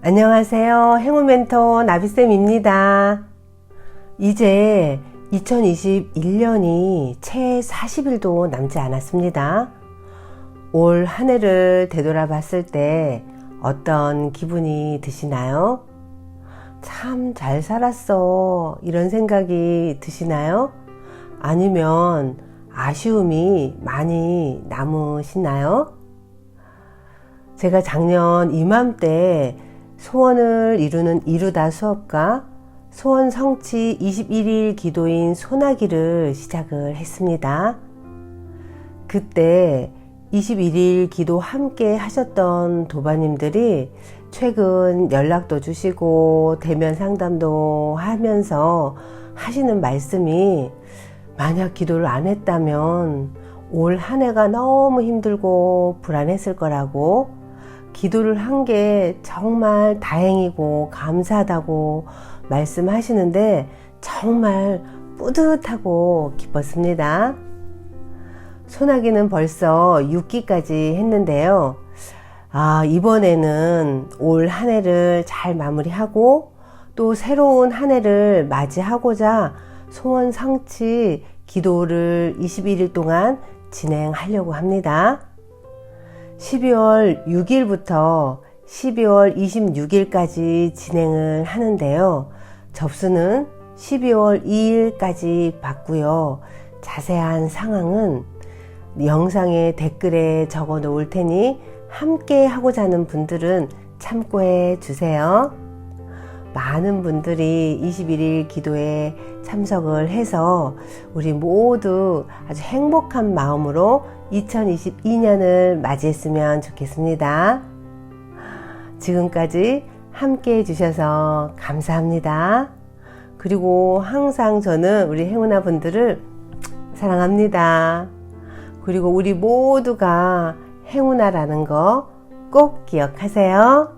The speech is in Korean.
안녕하세요. 행운 멘토 나비쌤입니다. 이제 2021년이 채 40일도 남지 않았습니다. 올 한 해를 되돌아 봤을 때 어떤 기분이 드시나요? 참 잘 살았어. 이런 생각이 드시나요? 아니면 아쉬움이 많이 남으시나요? 제가 작년 이맘때 소원을 이루는 이루다 수업과 소원 성취 21일 기도인 소나기를 시작을 했습니다. 그때 21일 기도 함께 하셨던 도바님들이 최근 연락도 주시고 대면 상담도 하면서 하시는 말씀이 만약 기도를 안 했다면 올 한 해가 너무 힘들고 불안했을 거라고 기도를 한 게 정말 다행이고 감사하다고 말씀하시는데 정말 뿌듯하고 기뻤습니다. 소나기는 벌써 6기까지 했는데요. 아, 이번에는 올 한 해를 잘 마무리하고 또 새로운 한 해를 맞이하고자 소원 성취 기도를 21일 동안 진행하려고 합니다. 12월 6일부터 12월 26일까지 진행을 하는데요. 접수는 12월 2일까지 받고요. 자세한 상황은 영상의 댓글에 적어 놓을 테니 함께 하고자 하는 분들은 참고해 주세요. 많은 분들이 21일 기도에 참석을 해서 우리 모두 아주 행복한 마음으로 2022년을 맞이했으면 좋겠습니다. 지금까지 함께 해주셔서 감사합니다. 그리고 항상 저는 우리 행운아 분들을 사랑합니다. 그리고 우리 모두가 행운아라는 거 꼭 기억하세요.